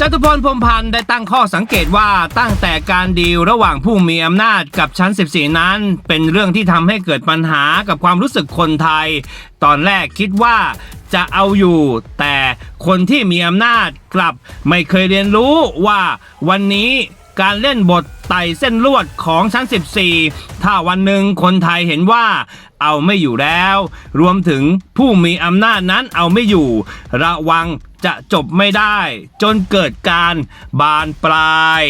จตุพรพรมพันธ์ได้ตั้งข้อสังเกตว่าตั้งแต่การดีลระหว่างผู้มีอำนาจกับชั้น 14 นั้น เป็นเรื่องที่ทำให้เกิดปัญหากับความรู้สึกคนไทย ตอนแรกคิดว่าจะเอาอยู่ แต่คนที่มีอำนาจกลับไม่เคยเรียนรู้ว่าวันนี้การเล่นบทไต่เส้นลวดของชั้น 14 ถ้าวันหนึ่งคนไทยเห็นว่าเอาไม่อยู่แล้ว รวมถึงผู้มีอำนาจนั้นเอาไม่อยู่ ระวัง จะจบไม่ได้ จนเกิดการบานปลาย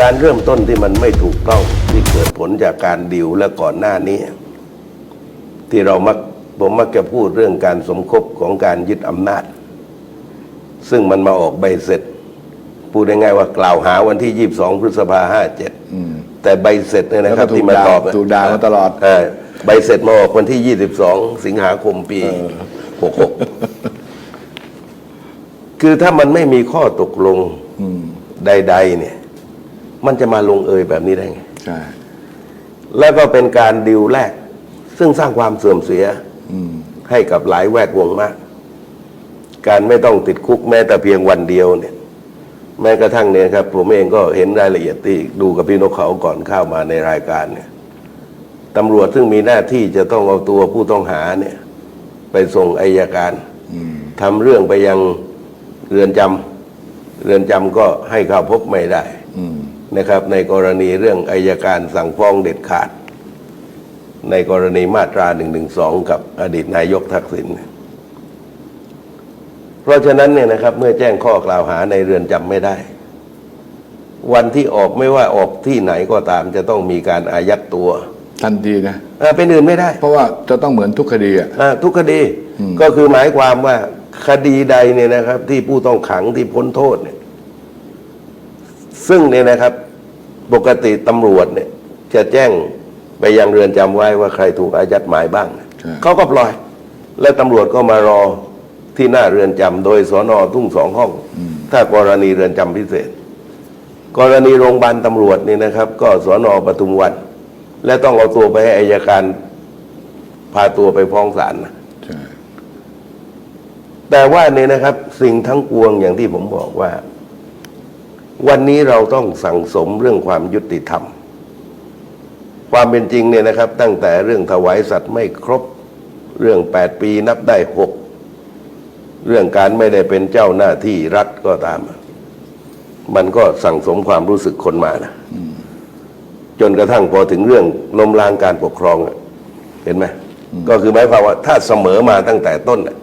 การเริ่มต้นที่มันไม่ถูกต้องที่เกิดผลจากการดิวและก่อนหน้านี้ ที่เรามักผมมักจะพูดเรื่องการสมคบของการยึดอำนาจ ซึ่งมันมาออกใบเสร็จ พูดง่ายๆว่ากล่าวหาวันที่ 22 พฤษภาห้าเจ็ดแต่ใบเสร็จเนี่ยนะครับแล้วก็ถูกที่มาตอบด่าถูกด่ามาตลอดเใบเสร็จมาออกวันที่ 22 สิงหาคมปี 66 คือถ้ามันไม่มีข้อตกลงใด ๆ เนี่ย มันจะมาลงเอยแบบนี้ได้ไงใช่แล้วก็เป็นการดิวแรก ซึ่งสร้างความเสื่อมเสียให้กับหลายแวดวงมาก การไม่ต้องติดคุกแม้แต่เพียงวันเดียวเนี่ย แม้กระทั่งเนี่ยครับ ผมเองก็เห็นรายละเอียดที่ดูกับพี่นกเขาก่อนเข้ามาในรายการเนี่ยตำรวจซึ่งมีหน้าที่จะต้องเอาตัวผู้ต้องหาเนี่ย ไปส่งอายการทำเรื่องไปยัง เรือนจำเรือนจำก็ให้เข้าพบไม่ได้นะครับ ในกรณีเรื่องอายการสั่งฟ้องเด็ดขาด ในกรณีมาตรา1นึกับอดีตนายกทักษิณเพราะฉะนั้นเนี่ยนะครับ เมื่อแจ้งข้อกล่าวหาในเรือนจำไม่ได้ วันที่ออกไม่ว่าออกที่ไหนก็ตามจะต้องมีการอายัดตัวทันทีนะ อ่าเป็นอื่นไม่ได้ เพราะว่าจะต้องเหมือนทุกคดีอะ อ่าทุกคดีก็คือหมายความว่า คดีใดเนี่ยนะครับ ที่ผู้ต้องขังที่พ้นโทษเนี่ย ซึ่งเนี่ยนะครับ ปกติตำรวจเนี่ย จะแจ้งไปยังเรือนจำไว้ว่าใครถูกอายัดหมายบ้างใช่เขาก็ปล่อย และตำรวจก็มารอที่หน้าเรือนจำโดยสอนอทุ่งสองห้อง ถ้ากรณีเรือนจำพิเศษ กรณีโรงพยาบาลตำรวจนี่นะครับ ก็สอนอปทุมวัน และต้องเอาตัวไปให้อายการพาตัวไปฟ้องศาลนะใช่ แต่ว่าเนี่ยนะครับสิ่งทั้งปวงอย่างที่ผมบอกว่า วันนี้เราต้องสั่งสมเรื่องความยุติธรรม ความเป็นจริงเนี่ยนะครับ ตั้งแต่เรื่องถวายสัตว์ไม่ครบเรื่องแปดปีนับได้หกเรื่องการไม่ได้เป็นเจ้าหน้าที่รัฐก็ตาม มันก็สั่งสมความรู้สึกคนมานะจนกระทั่งพอถึงเรื่องล้มล้างการปกครองเห็นไหมก็คือหมายความว่าถ้าเสมอมาตั้งแต่ต้นน่ะ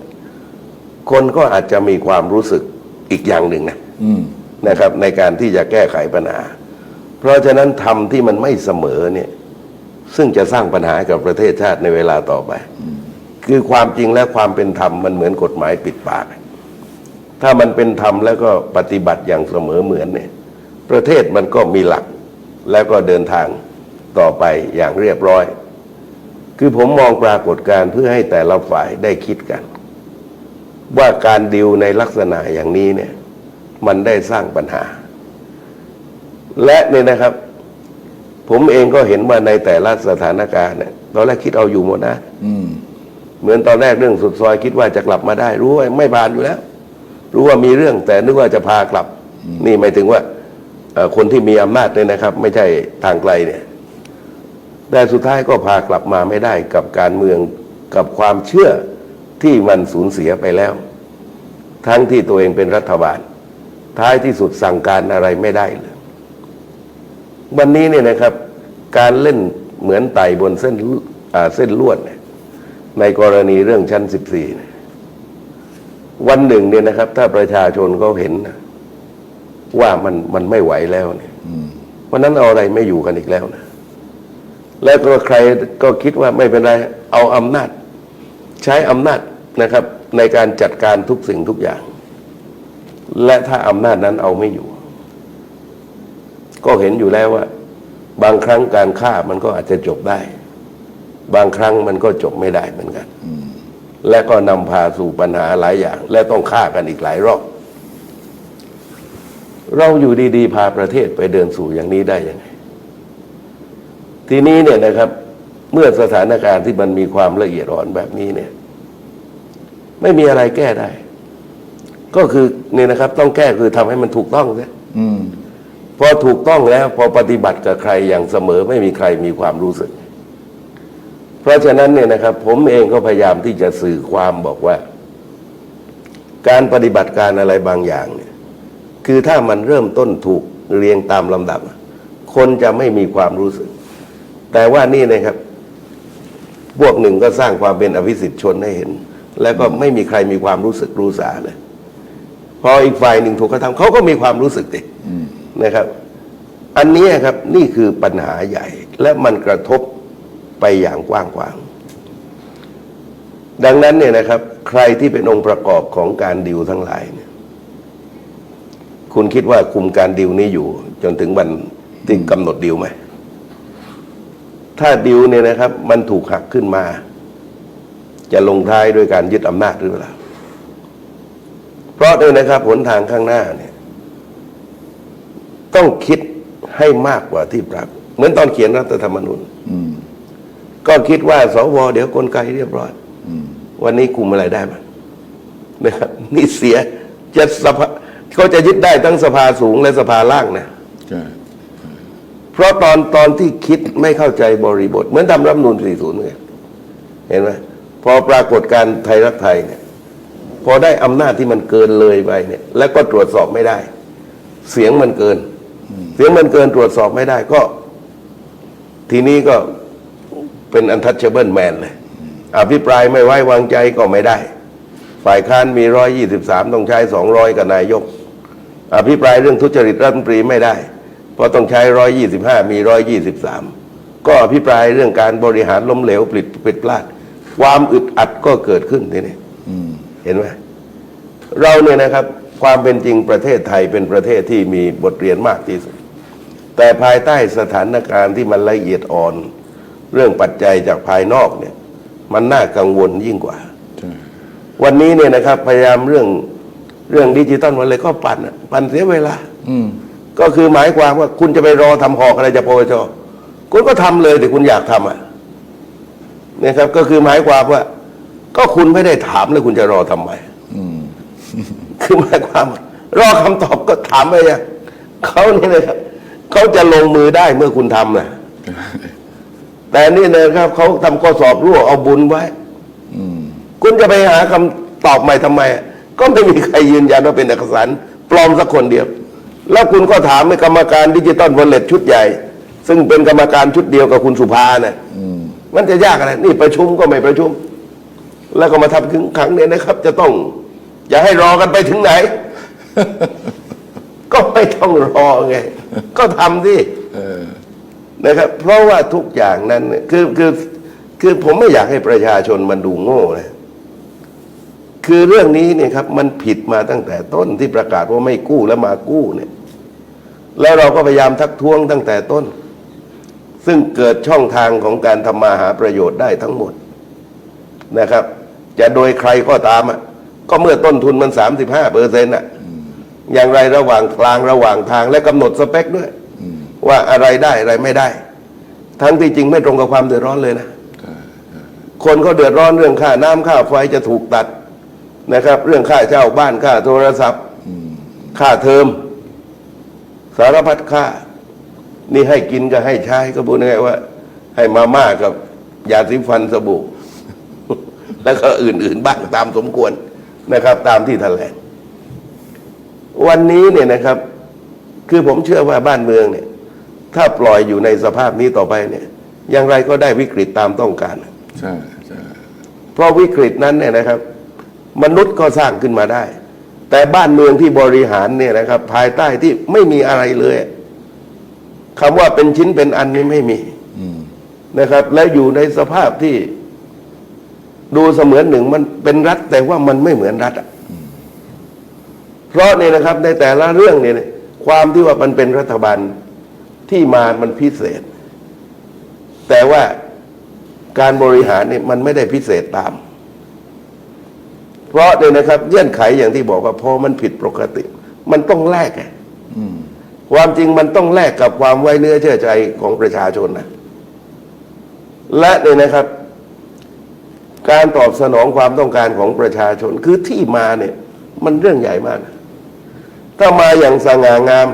คนก็อาจจะมีความรู้สึกอีกอย่างหนึ่งนะอืมนะครับ ในการที่จะแก้ไขปัญหา เพราะฉะนั้นทำที่มันไม่เสมอเนี่ย ซึ่งจะสร้างปัญหากับประเทศชาติในเวลาต่อไป คือความจริงและความเป็นธรรมมันเหมือนกฎหมายปิดปาก ถ้ามันเป็นธรรมแล้วก็ปฏิบัติอย่างเสมอเหมือนเนี่ย ประเทศมันก็มีหลักแล้วก็เดินทางต่อไปอย่างเรียบร้อย คือผมมองปรากฏการณ์เพื่อให้แต่ละฝ่ายได้คิดกัน ว่าการดิวในลักษณะอย่างนี้เนี่ย มันได้สร้างปัญหา และเนี่ยนะครับ ผมเองก็เห็นว่าในแต่ละสถานการณ์เนี่ยตอนแรกคิดเอาอยู่หมดนะอืมเหมือนตอนแรกเรื่องสุดซอยคิดว่าจะกลับมาได้ รู้ว่าไม่บานอยู่แล้ว รู้ว่ามีเรื่องแต่นึกว่าจะพากลับ นี่หมายถึงว่าเอ่อคนที่มีอำนาจเนี่ยนะครับ ไม่ใช่ทางไกลเนี่ย แต่สุดท้ายก็พากลับมาไม่ได้กับการเมืองกับความเชื่อ ที่มันสูญเสียไปแล้ว ทั้งที่ตัวเองเป็นรัฐบาล ท้ายที่สุดสั่งการอะไรไม่ได้เลย วันนี้เนี่ยนะครับ การเล่นเหมือนไต่บนเส้นลอ่าเส้นลวดเนี่ยในกรณีเรื่องชั้น 14เนี่ยวันหนึ่งเนี่ยนะครับ ถ้าประชาชนเขาเห็นนะว่ามันมันไม่ไหวแล้วเนี่ยวันนั้นเอาอะไรไม่อยู่กันอีกแล้วนะแล้วก็ใครก็คิดว่าไม่เป็นไร เอาอำนาจ ใช้อำนาจนะครับในการจัดการทุกสิ่งทุกอย่าง และถ้าอำนาจนั้นเอาไม่อยู่ ก็เห็นอยู่แล้วว่า บางครั้งการฆ่ามันก็อาจจะจบได้ บางครั้งมันก็จบไม่ได้เหมือนกันและก็นำพาสู่ปัญหาหลายอย่าง และต้องฆ่ากันอีกหลายรอบเราอยู่ดีๆ พาประเทศไปเดินสู่อย่างนี้ได้ยังไง ทีนี้เนี่ยนะครับ เมื่อสถานการณ์ที่มันมีความละเอียดอ่อนแบบนี้เนี่ย ไม่มีอะไรแก้ได้ ก็คือเนี่ยนะครับ ต้องแก้คือทำให้มันถูกต้องเสียอืมพอถูกต้องแล้ว พอปฏิบัติกับใครอย่างเสมอไม่มีใครมีความรู้สึก เพราะฉะนั้นเนี่ยนะครับ ผมเองก็พยายามที่จะสื่อความบอกว่า การปฏิบัติการอะไรบางอย่างเนี่ย คือถ้ามันเริ่มต้นถูกเรียงตามลำดับ คนจะไม่มีความรู้สึก แต่ว่านี่นะครับ พวกหนึ่งก็สร้างความเป็นอภิสิทธิ์ชนให้เห็น แล้วก็ไม่มีใครมีความรู้สึกรู้สาเลยพออีกฝ่ายหนึ่งถูกกระทำเขาก็มีความรู้สึกดินะครับ อันนี้ครับนี่คือปัญหาใหญ่ และมันกระทบไปอย่างกว้างขวาง ดังนั้นเนี่ยนะครับ ใครที่เป็นองค์ประกอบของการดิวทั้งหลายเนี่ย คุณคิดว่าคุมการดิวนี้อยู่ จนถึงวันที่กำหนดดิวไหม ถ้าดิวเนี่ยนะครับ มันถูกหักขึ้นมา จะลงท้ายด้วยการยึดอำนาจหรือเปล่า เพราะเนี่ยนะครับหนทางข้างหน้าเนี่ย ต้องคิดให้มากกว่าที่ปรับ เหมือนตอนเขียนรัฐธรรมนูญอืมก็คิดว่าสวเดี๋ยวกลไกเรียบร้อยอืมวันนี้คุมอะไรได้มั้ยนะครับนี่เสียจะสภาเขาจะยึดได้ทั้งสภาสูงและสภาล่างนะใช่ เพราะตอนตอนที่คิดไม่เข้าใจบริบท เหมือนทำรัฐธรรมนูล40เนี่ยเห็นไหมพอปรากฏการไทยรักไทยเนี่ยพอได้อำนาจที่มันเกินเลยไปเนี่ย แล้วก็ตรวจสอบไม่ได้ เสียงมันเกิน เสียงมันเกินตรวจสอบไม่ได้ก็ ทีนี้ก็เป็น untouchable man เลยอภิปรายไม่ไว้วางใจก็ไม่ได้ ฝ่ายค้านมีร้อยยี่สิบสามต้องใช้สองร้อยกับนายก อภิปรายเรื่องทุจริตรัฐมนตรีไม่ได้ เพราะต้องใช้ร้อยยี่สิบห้ามีร้อยยี่สิบสามก็อภิปรายเรื่องการบริหารล้มเหลวผิดผิดพลาด ความอึดอัดก็เกิดขึ้นทีนี้เห็นไหมเราเนี่ยนะครับ ความเป็นจริงประเทศไทยเป็นประเทศที่มีบทเรียนมากที่สุด แต่ภายใต้สถานการณ์ที่มันละเอียดอ่อน เรื่องปัจจัยจากภายนอกเนี่ย มันน่ากังวลยิ่งกว่า วันนี้เนี่ยนะครับ พยายามเรื่องเรื่องดิจิตอลวันเลยก็ปั่นปั่นเสียเวลา อื ก็คือหมายความว่าคุณจะไปรอทำหอกอะไรจากปปชคุณก็ทำเลยแต่คุณอยากทำอะเนี่ยครับ ก็คือหมายความว่า ก็คุณไม่ได้ถามแล้วคุณจะรอทำไมอืมคือหมายความว่ารอคำตอบก็ถามไปยังเขาเนี่ยนะครับเขาจะลงมือได้เมื่อคุณทำนะแต่นี่นะครับเขาทำข้อสอบรั่วเอาบุญไว้อืมคุณจะไปหาคำตอบใหม่ทำไม ก็ไม่มีใครยืนยันว่าเป็นเอกสารปลอมสักคนเดียว แล้วคุณก็ถามในกรรมการดิจิตอลวอลเล็ตชุดใหญ่ ซึ่งเป็นกรรมการชุดเดียวกับคุณสุภาเนะอืมมันจะยากอะไรนี่ประชุมก็ไม่ประชุม แล้วก็มาทำถึงครั้งเนี่ยนะครับ จะต้อง อย่าให้รอกันไปถึงไหน ก็ไม่ต้องรอไง ก็ทำสินะครับ เพราะว่าทุกอย่างนั้น คือคือคือผมไม่อยากให้ประชาชนมันดูโง่นะคือเรื่องนี้เนี่ยครับ มันผิดมาตั้งแต่ต้นที่ประกาศว่าไม่กู้แล้วมากู้เนี่ย แล้วเราก็พยายามทักท้วงตั้งแต่ต้น ซึ่งเกิดช่องทางของการทำมาหาประโยชน์ได้ทั้งหมดนะครับ จะโดยใครก็ตามอะก็เมื่อต้นทุนมันสามสิบห้าเปอร์เซ็นต์อะอย่างไรระหว่างกลางระหว่างทางและกำหนดสเปคด้วย ว่าอะไรได้อะไรไม่ได้ ทั้งที่จริงไม่ตรงกับความเดือดร้อนเลยนะคนเขาเดือดร้อนเรื่องค่าน้ำค่าไฟจะถูกตัดนะครับ เรื่องค่าเช่าบ้านค่าโทรศัพท์ ค่าเทอม สารพัดค่า นี่ให้กินก็ให้ใช้ก็พูดง่ายๆว่า ให้มาม่ากับยาสีฟันสบู่ แล้วก็อื่น ๆ บ้างตามสมควรนะครับ ตามที่แถลงวันนี้เนี่ยนะครับ คือผมเชื่อว่าบ้านเมืองเนี่ย ถ้าปล่อยอยู่ในสภาพนี้ต่อไปเนี่ย อย่างไรก็ได้วิกฤตตามต้องการใช่ใช่เพราะวิกฤตนั้นเนี่ยนะครับ มนุษย์ก็สร้างขึ้นมาได้ แต่บ้านเมืองที่บริหารเนี่ยนะครับ ภายใต้ที่ไม่มีอะไรเลยคำว่าเป็นชิ้นเป็นอันนี้ไม่มีนะครับ และอยู่ในสภาพที่ ดูเสมือนหนึ่งมันเป็นรัฐ แต่ว่ามันไม่เหมือนรัฐอะเพราะเนี่ยนะครับ ในแต่ละเรื่องเนี่ยความที่ว่ามันเป็นรัฐบาลที่มามันพิเศษ แต่ว่าการบริหารเนี่ยมันไม่ได้พิเศษตาม เพราะเนี่ยนะครับเงื่อนไขอย่างที่บอกว่าพอมันผิดปกติ มันต้องแลกไงอืมความจริงมันต้องแลกกับความไว้เนื้อเชื่อใจของประชาชนนะและเนี่ยนะครับ การตอบสนองความต้องการของประชาชนคือที่มาเนี่ย มันเรื่องใหญ่มากนะถ้ามาอย่างสง่างาม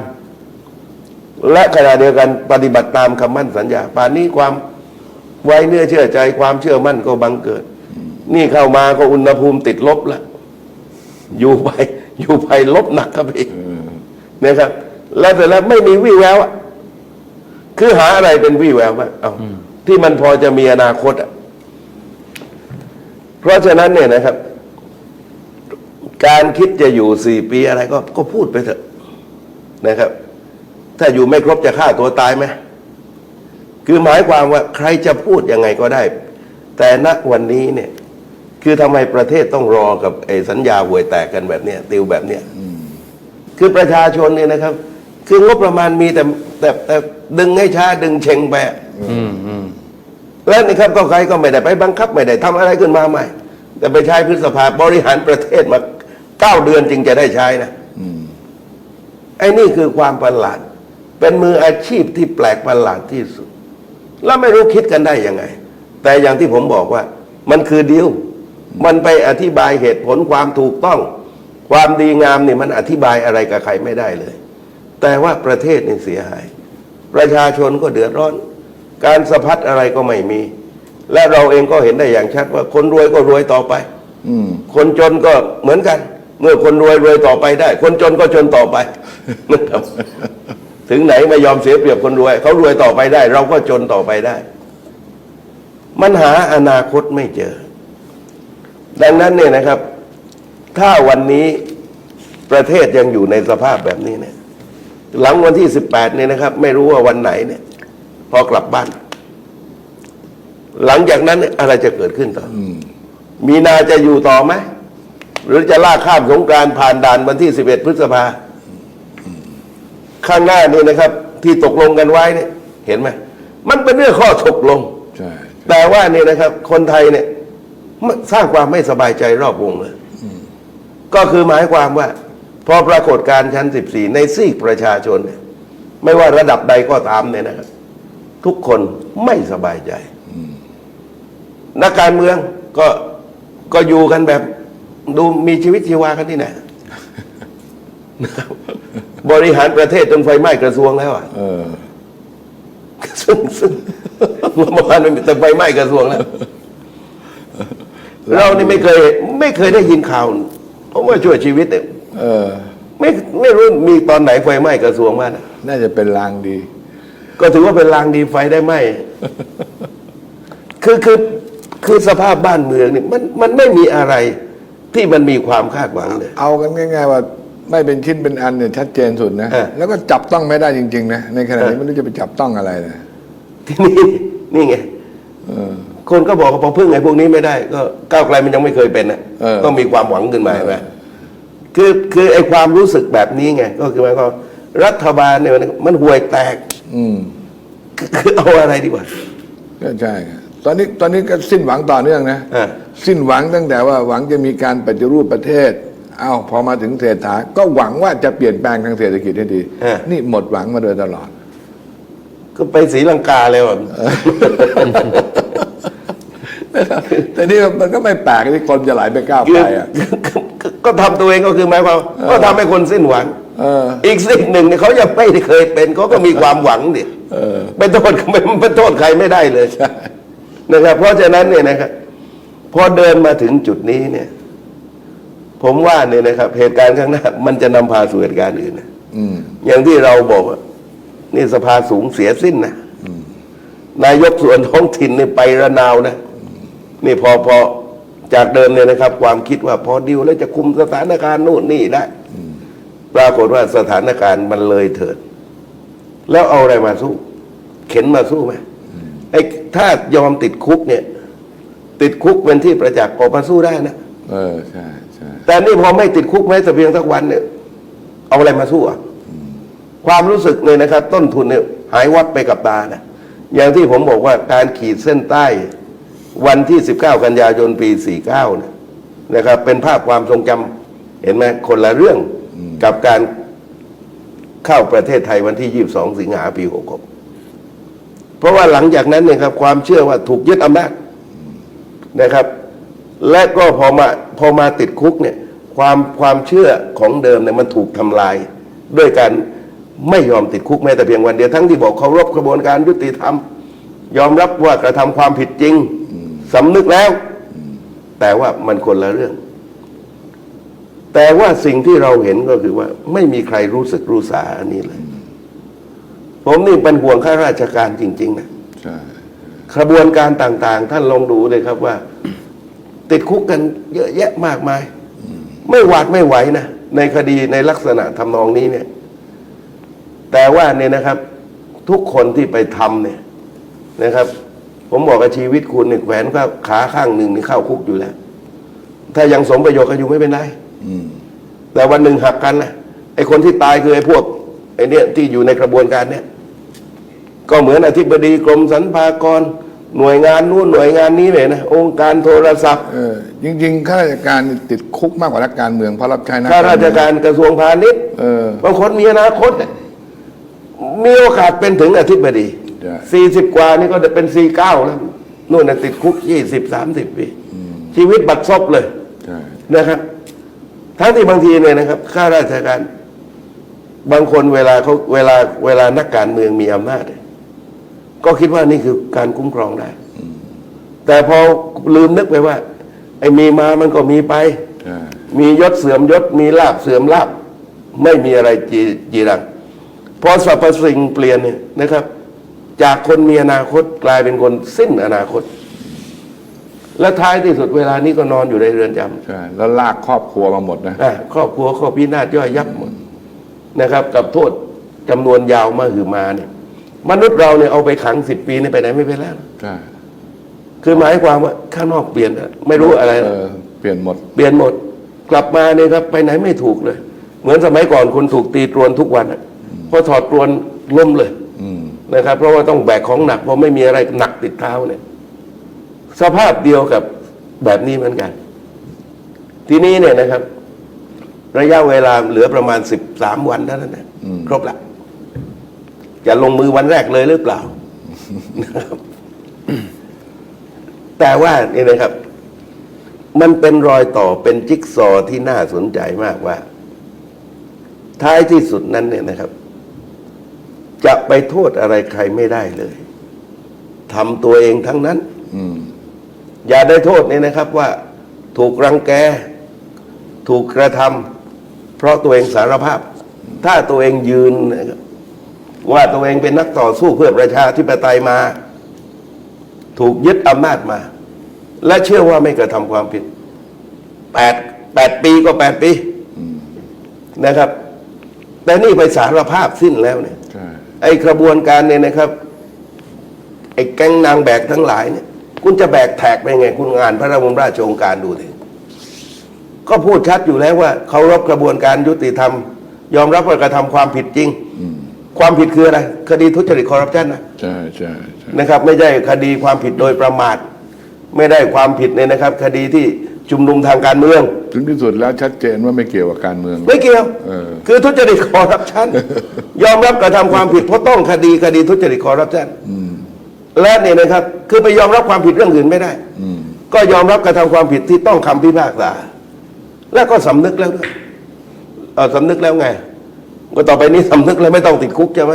และขณะเดียวกันปฏิบัติตามคำมั่นสัญญาป่านนี้ความไว้เนื้อเชื่อใจ ความเชื่อมั่นก็บังเกิด นี่เข้ามาก็อุณหภูมิติดลบแล้วอยู่ไปอยู่ไปลบหนักครับพี่นะครับ แล้วแต่แล้วไม่มีวี่แววอะคือหาอะไรเป็นวี่แววบ้างเอาที่มันพอจะมีอนาคตอะเพราะฉะนั้นเนี่ยนะครับ การคิดจะอยู่สี่ปีอะไรก็ก็พูดไปเถอะนะครับ ถ้าอยู่ไม่ครบจะฆ่าตัวตายไหมคือหมายความว่าใครจะพูดยังไงก็ได้ แต่ณวันนี้เนี่ย คือทำไมประเทศต้องรอกับไอ้สัญญาห่วยแตกกันแบบเนี้ยติวแบบเนี้ยคือประชาชนเนี่ยนะครับ คืองบประมาณมีแต่แต่แต่ดึงให้ช้าดึงเชงไปอะอืมอืมแล้วนี่ครับก็ใครก็ไม่ได้ไปบังคับไม่ได้ทำอะไรขึ้นมาใหม่ แต่ไปใช้พฤษภาบริหารประเทศมาเก้าเดือนจึงจะได้ใช้นะไอ้นี่คือความประหลาด เป็นมืออาชีพที่แปลกประหลาดที่สุด แล้วไม่รู้คิดกันได้ยังไง แต่อย่างที่ผมบอกว่า มันคือดีล มันไปอธิบายเหตุผลความถูกต้อง ความดีงามนี่มันอธิบายอะไรกับใครไม่ได้เลย แต่ว่าประเทศนี่เสียหาย ประชาชนก็เดือดร้อน การสะพัดอะไรก็ไม่มี และเราเองก็เห็นได้อย่างชัดว่าคนรวยก็รวยต่อไปอคนจนก็เหมือนกัน เมื่อคนรวยรวยต่อไปได้ คนจนก็จนต่อไปถึงไหนไม่ยอมเสียเปรียบคนรวย เขารวยต่อไปได้ เราก็จนต่อไปได้ มันหาอนาคตไม่เจอ ดังนั้นเนี่ยนะครับ ถ้าวันนี้ประเทศยังอยู่ในสภาพแบบนี้เนี่ยหลังวันที่สิบแปดเนี่ยนะครับ ไม่รู้ว่าวันไหนเนี่ย พอกลับบ้าน หลังจากนั้นเนี่ยอะไรจะเกิดขึ้นต่ออมีนาจะอยู่ต่อไหมหรือจะลากข้ามสงกรารผ่านด่านวันที่11พฤษภาข้างหน้านี่นะครับ ที่ตกลงกันไว้เนี่ย เห็นไหมมันเป็นเรื่องข้อตกลงใช่แต่ว่านี่นะครับ คนไทยเนี่ยไม่ สร้างความไม่สบายใจรอบวงเลยก็คือหมายความว่า พอปรากฏการณ์ชั้น 14 ในซีกประชาชนเนี่ยไม่ว่าระดับใดก็ตามเนี่ยนะครับทุกคนไม่สบายใจนักการเมืองก็ก็อยู่กันแบบ ดูมีชีวิตชีวากันที่ไหนนะครับบริหารประเทศจนไฟไหม้กระทรวงแล้วอะเออซึ่งซึ่งเมื่อวานมันแต่ไฟไหม้กระทรวงแล้ว เรานี่ไม่เคยไม่เคยได้ยินข่าวเพราะว่าช่วยชีวิตเนี่ยเออ ไม่ไม่รู้มีตอนไหนไฟไหม้กระทรวงบ้างนะน่าจะเป็นลางดี ก็ถือว่าเป็นลางดีไฟได้ไหม คือคือคือสภาพบ้านเมืองนี่มันมันไม่มีอะไรที่มันมีความคาดหวังเลย เอากันง่าย ๆ ว่าไม่เป็นชิ้นเป็นอันเนี่ยชัดเจนสุดนะ เออ แล้วก็จับต้องไม่ได้จริง ๆ นะ ในขณะนี้เออไม่รู้จะไปจับต้องอะไรนะ ทีนี้นี่ไง เออ คนก็บอกว่าพอพึ่งไอ้พวกนี้ไม่ได้ ก็ก้าวไกลมันยังไม่เคยเป็นนะเออต้องมีความหวังขึ้นมาใช่ไหมคือคือไอ้ความรู้สึกแบบนี้ไงก็คือหมายความว่ารัฐบาลเนี่ยมันมันห่วยแตกอืมคือคือเอาอะไรดีกว่า ก็ใช่ครับตอนนี้ตอนนี้ก็สิ้นหวังต่อเนื่องนะอ่า สิ้นหวังตั้งแต่ว่าหวังจะมีการปฏิรูปประเทศ เอ้าพอมาถึงเศรษฐาก็หวังว่าจะเปลี่ยนแปลงทางเศรษฐกิจให้ดี เออ นี่หมดหวังมาโดยตลอด ก็ไปศรีลังกาเลยว่ะ แต่นี่มันก็ไม่แปลกที่คนจะไหลไปก้าวคือไกลอะก็ก็ทำตัวเองก็คือหมายความก็ทำให้คนสิ้นหวังเอออีกสิ่งหนึ่งเนี่ยเขายังไม่ได้เคยเป็นเขาก็มีความหวังดิเออเป็นโทษไม่เป็นโทษใครไม่ได้เลยนะครับ เพราะฉะนั้นเนี่ยนะครับพอเดินมาถึงจุดนี้เนี่ย ผมว่าเนี่ยนะครับ เหตุการณ์ข้างหน้า มันจะนำพาสู่เหตุการณ์อื่นนะอืมอย่างที่เราบอกว่านี่สภาสูงเสียสิ้นนะนายกส่วนท้องถิ่นนี่ไประนาวนะ นี่พอพอจากเดิมเนี่ยนะครับ ความคิดว่าพอดิวแล้วจะคุมสถานการณ์นู่นนี่ได้ปรากฏว่าสถานการณ์มันเลยเถิด แล้วเอาอะไรมาสู้ เข็นมาสู้ไหมไอ้ถ้ายอมติดคุกเนี่ย ติดคุกเป็นที่ประจักษ์ออกมาสู้ได้นะเออใช่ใช่แต่นี่พอไม่ติดคุกแม้แต่เพียงสักวันเนี่ย เอาอะไรมาสู้อะความรู้สึกเนี่ยนะครับ ต้นทุนเนี่ยหายวับไปกับตานะอย่างที่ผมบอกว่าการขีดเส้นใต้ วันที่ 19 กันยายนปี 49นะนะครับ เป็นภาพความทรงจำเห็นไหมคนละเรื่องกับการเข้าประเทศไทยวันที่ 22 สิงหาปี66เพราะว่าหลังจากนั้นเนี่ยครับ ความเชื่อว่าถูกยึดอำนาจนะครับ และก็พอมาพอมาติดคุกเนี่ย ความความเชื่อของเดิมเนี่ยมันถูกทำลาย ด้วยการไม่ยอมติดคุกแม้แต่เพียงวันเดียวทั้งที่บอกเคารพกระบวนการยุติธรรม ยอมรับว่ากระทำความผิดจริง สำนึกแล้ว แต่ว่ามันคนละเรื่อง แต่ว่าสิ่งที่เราเห็นก็คือว่า ไม่มีใครรู้สึกรู้สาอันนี้เลย ผมนี่เป็นห่วงข้าราชการจริง ๆ นะใช่กระบวนการต่าง ๆ ท่านลองดูเลยครับว่า ติดคุกกันเยอะแยะมากมาย ไม่หวาดไม่ไหวนะในคดีในลักษณะทำนองนี้เนี่ย แต่ว่าเนี่ยนะครับ ทุกคนที่ไปทำเนี่ยนะครับ ผมบอกกับชีวิตคุณเนี่ยแขวนก็ขาข้างหนึ่งนี่เข้าคุกอยู่แล้ว ถ้ายังสมประโยชน์กันอยู่ไม่เป็นไรอืมแต่วันหนึ่งหักกันนะไอ้คนที่ตายคือไอ้พวกไอ้เนี่ยที่อยู่ในกระบวนการเนี่ยก็เหมือนอธิบดีกรมสรรพากร หน่วยงานนู้นหน่วยงานนี้เลยนะองค์การโทรศัพท์เออจริงๆข้าราชการนี่ติดคุกมากกว่านักการเมืองเพราะรับใช้นักข้าราชเมืองการกระทรวงพาณิชย์เออบางคนมีอนาคตเนี่ยมีโอกาสเป็นถึงอธิบดี ใช่ สี่สิบกว่านี่ก็จะเป็นสี่เก้าแล้วนู่นน่ะติดคุกยี่สิบสามสิบปีชีวิตบัดซบเลยใช่นะครับ ทั้งที่บางทีเนี่ยนะครับข้าราชการ บางคนเวลาเขาเวลาเวลานักการเมืองมีอำนาจเนี่ยก็คิดว่านี่คือการคุ้มครองได้ แต่พอลืมนึกไปว่า ไอ้มีมามันก็มีไป ใช่มียศเสื่อมยศมีลาบเสื่อมลาบ ไม่มีอะไรจีจีรังพอสรรพสิ่งเปลี่ยนเนี่ยนะครับ จากคนมีอนาคตกลายเป็นคนสิ้นอนาคต และท้ายที่สุดเวลานี้ก็นอนอยู่ในเรือนจำใช่แล้วลากครอบครัวมาหมดนะอะครอบครัวข้อพินาศย่อยยับหมดนะครับ กับโทษจำนวนยาวมาหือมาเนี่ย มนุษย์เราเนี่ยเอาไปขังสิบปีนี่ไปไหนไม่เป็นแล้ว ใช่คือหมายความว่าข้างนอกเปลี่ยนอะไม่รู้อะไรเอนะอเปลี่ยนหมด เปลี่ยนหมดกลับมาเนี่ยครับ ไปไหนไม่ถูกเลย เหมือนสมัยก่อนคุณถูกตีตรวนทุกวันอะพอถอดตรวนล้มเลยอืม นะครับ เพราะว่าต้องแบกของหนักเพราะไม่มีอะไรหนักติดเท้าเนี่ย สภาพเดียวกับแบบนี้เหมือนกัน ทีนี้เนี่ยนะครับ ระยะเวลาเหลือประมาณสิบสามวันเท่านั้นนะครบละจะลงมือวันแรกเลยหรือเปล่านะครับแต่ว่านี่นะครับ มันเป็นรอยต่อเป็นจิ๊กซอว์ที่น่าสนใจมากว่า ท้ายที่สุดนั้นเนี่ยนะครับ จะไปโทษอะไรใครไม่ได้เลยทำตัวเองทั้งนั้นอืมอย่าได้โทษเนี่ยนะครับว่า ถูกรังแก ถูกกระทำเพราะตัวเองสารภาพ ถ้าตัวเองยืนนะครับว่าตัวเองเป็นนักต่อสู้เพื่อประชาธิปไตยมา ถูกยึดอำนาจมา และเชื่อว่าไม่กระทำความผิดแปดแปดปีก็แปดปีนะครับ แต่นี่ไปสารภาพสิ้นแล้วเนี่ยใช่ ไอ้กระบวนการเนี่ยนะครับ ไอ้แก๊งนางแบกทั้งหลายเนี่ยคุณจะแบกแท็กไปไง คุณอ่านพระบรมราชโองการดูสิก็พูดชัดอยู่แล้วว่าเคารพกระบวนการยุติธรรม ยอมรับว่ากระทำความผิดจริง ความผิดคืออะไร คดีทุจริตคอร์รัปชันนะใช่ใช่ใช่นะครับ ไม่ใช่คดีความผิดโดยประมาท ไม่ได้ความผิดเนี่ยนะครับ คดีที่ ชุมนุมทางการเมือง ถึงที่สุดแล้วชัดเจนว่าไม่เกี่ยวกับการเมือง ไม่เกี่ยว เออ คือทุจริตคอร์รัปชันยอมรับกระทำความผิดเพราะต้องคดีคดีทุจริตคอร์รัปชันและเนี่ยนะครับ คือไปยอมรับความผิดเรื่องอื่นไม่ได้ อืม ก็ยอมรับกระทำความผิดที่ต้องคำพิพากษา และก็สำนึกแล้วด้วยเออสำนึกแล้วไง ก็ต่อไปนี้สำนึกแล้วไม่ต้องติดคุกใช่ไหม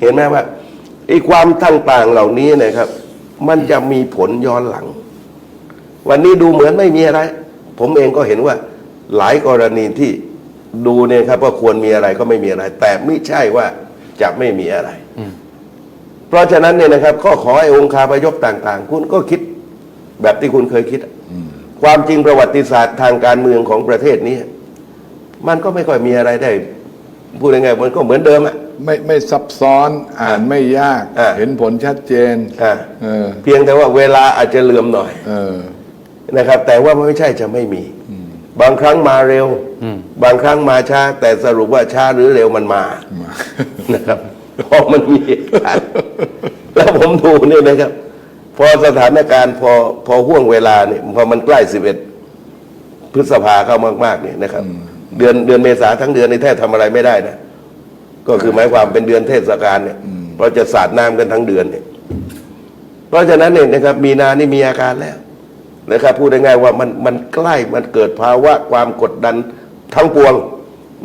เห็นไหมว่าไอ้ความต่างๆเหล่านี้นะครับ มันจะมีผลย้อนหลัง วันนี้ดูเหมือนไม่มีอะไร ผมเองก็เห็นว่าหลายกรณีที่ดูเนี่ยครับว่าควรมีอะไรก็ไม่มีอะไร แต่ไม่ใช่ว่าจะไม่มีอะไร เพราะฉะนั้นเนี่ยนะครับ ก็ขอให้องค์คาพยพต่าง ๆ คุณก็คิดแบบที่คุณเคยคิดอะความจริงประวัติศาสตร์ทางการเมืองของประเทศนี้ มันก็ไม่ค่อยมีอะไรได้ พูดยังไงมันก็เหมือนเดิมอะไม่ไม่ซับซ้อนอ่านไม่ยากอ่าเห็นผลชัดเจนอ่าเออเพียงแต่ว่าเวลาอาจจะเหลื่อมหน่อยเออ นะครับ แต่ว่ามันไม่ใช่จะไม่มี บางครั้งมาเร็ว บางครั้งมาช้า แต่สรุปว่าช้าหรือเร็วมันมามานะครับเพราะมันมีเหตุการณ์แล้วผมดูเนี่ยนะครับ พอสถานการณ์พอพอห่วงเวลาเนี่ยพอมันใกล้สิบเอ็ดพฤษภาเข้ามาก ๆ เนี่ยนะครับ เดือนเดือนเมษาทั้งเดือนในแทบทำอะไรไม่ได้นะก็คือหมายความเป็นเดือนเทศกาลเนี่ยเพราะจะสาดน้ำกันทั้งเดือนเนี่ย เพราะฉะนั้นเนี่ยนะครับ มีนานี่มีอาการแล้ว นะครับพูดง่ายๆว่ามันมันใกล้มันเกิดภาวะความกดดันทั้งปวง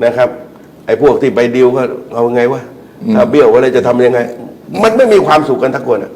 นะครับ ไอ้พวกที่ไปดิวก็เอาไงวะถ้าเบี้ยวอะไรจะทำยังไง มันไม่มีความสุขกันทั้งคนอะ